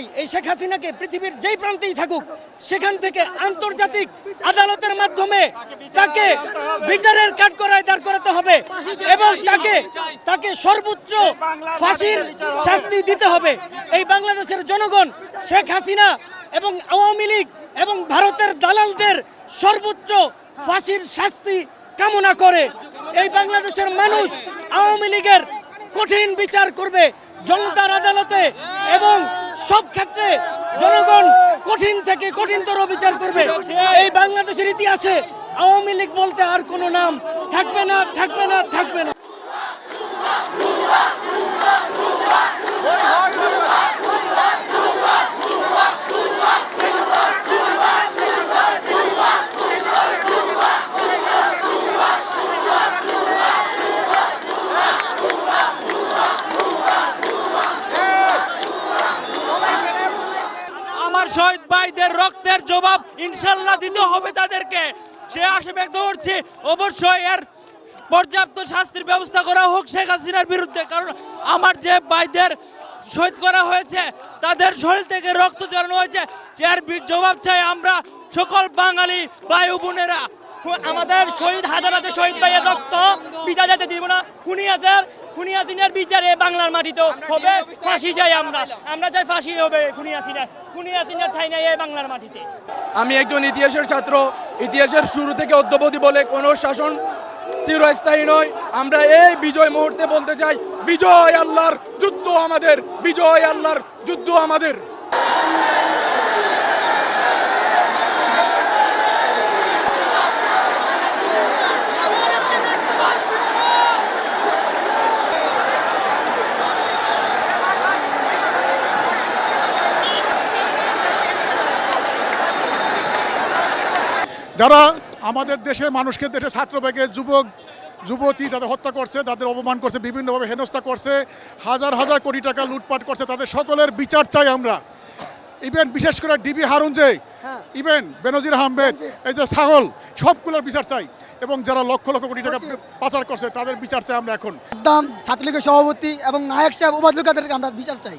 চাই এই শেখ হাসিনাকে পৃথিবীর যেই প্রান্তেই থাকুক, সেখান থেকে আন্তর্জাতিক আদালতের মাধ্যমে তাকে বিচারের কাঠগড়ায় দাঁড় করাতে হবে এবং তাকে তাকে সর্বোচ্চ ফাঁসির শাস্তি দিতে হবে। এই বাংলাদেশের জনগণ, শেখ হাসিনা এবং আওয়ামী লীগ এবং ভারতের দালালদের সর্বোচ্চ ফাঁসির শাস্তি কামনা করে এই বাংলাদেশের মানুষ আওয়ামী লীগের কঠিন বিচার করবে। জনতার আদালতে এবং সব ক্ষেত্রে জনগণ কঠিন থেকে কঠিনতর বিচার করবে। এই বাংলাদেশের ইতিহাসে আওয়ামী লীগ বলতে আর কোনো নাম থাকবে না থাকবে না থাকবে না আমার শহীদ ভাইদের জবাব ইনশাল্লাহ দিতে হবে তাদেরকে। সে আশা ব্যক্ত করছি অবশ্যই এর পর্যাপ্ত শাস্তির ব্যবস্থা করা হোক শেখ হাসিনার বিরুদ্ধে, কারণ আমার যে ভাইদের শহীদ করা হয়েছে, তাদের শরীর থেকে রক্ত জড়ানো হয়েছে। এর জবাব চাই আমরা সকল বাঙালি ভাই বোনেরা। আমাদের শহীদ হাজার হাজার শহীদ ভাইয়ের রক্ত পিতা যেতে দিব না, খুনি হাজার হাসিনার বিচারে বাংলার মাটিতে হবে, ফাঁসি চাই আমরা। আমরা চাই ফাঁসি হবে খুনি হাসিনার খুনি হাসিনার ঠাই নাই বাংলার মাটিতে। আমি একজন ইতিহাসের ছাত্র, ইতিহাসের শুরু থেকে অদ্যবধি বলে কোনো শাসন চিরস্থায়ী নয়। আমরা এই বিজয় মুহূর্তে বলতে চাই, বিজয় আল্লাহর যুদ্ধ আমাদের, বিজয় আল্লাহর যুদ্ধ আমাদের। যারা আমাদের দেশের মানুষকে দেশের ছাত্রবেগে যুবক যুবতী যাদের হত্যা করছে তাদের অপমান করছে বিভিন্নভাবে হেনস্থা করছে হাজার হাজার কোটি টাকা লুটপাট করছে তাদের সকলের বিচার চাই আমরা। ইভেন বিশেষ করে ডিবি হারুন যে ইভেন বেনজির আহমেদ এই যে ছাগল সবগুলোর বিচার চাই। এবং যারা লক্ষ লক্ষ কোটি টাকা পাচার করছে তাদের বিচার চাই আমরা এখন। দাম ছাত্রলীগের সভাপতি এবং নায়ক সাহেব উবাদুল কাদেরকে আমরা বিচার চাই।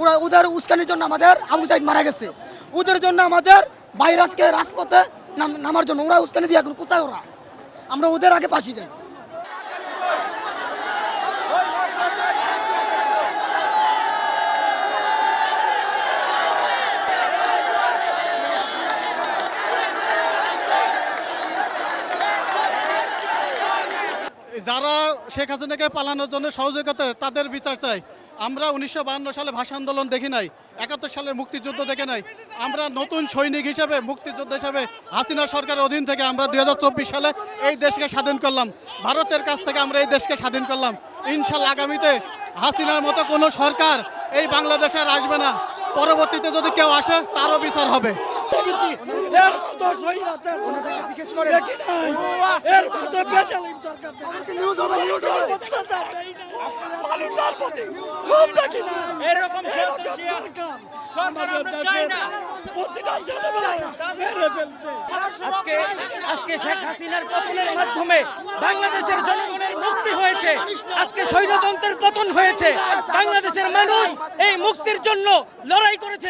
ওরা ওদের উস্কানির জন্য আমাদের আবু সাইদ মারা গেছে। ওদের জন্য আমাদের ভাইরাসকে রাজপথে নামার জন্য, ওরা উস্কানি দিয়ে এখন কোথায় ওরা? আমরা ওদের আগে পাশি যাই যারা শেখ হাসিনাকে পালানোর জন্য সহযোগিতা তাদের বিচার চাই। আমরা উনিশশো সালে ভাষা আন্দোলন দেখি নাই, একাত্তর সালের মুক্তিযুদ্ধ দেখে নাই। আমরা নতুন সৈনিক হিসেবে, মুক্তিযুদ্ধ হিসেবে হাসিনা সরকারের অধীন থেকে আমরা দু হাজার চব্বিশ সালে এই দেশকে স্বাধীন করলাম। ভারতের কাছ থেকে আমরা এই দেশকে স্বাধীন করলাম। ইনশাল্লাহ আগামীতে হাসিনার মতো কোনো সরকার এই বাংলাদেশে আসবে না। পরবর্তীতে যদি কেউ আসে, তারও বিচার হবে। এরকম সরকার। আমরা চাই না। আজকে আজকে শেখ হাসিনার পতনের মাধ্যমে বাংলাদেশের জনগণের মুক্তি হয়েছে। আজকে স্বৈরতন্ত্রের পতন হয়েছে। বাংলাদেশের মানুষ এই মুক্তির জন্য লড়াই করেছে।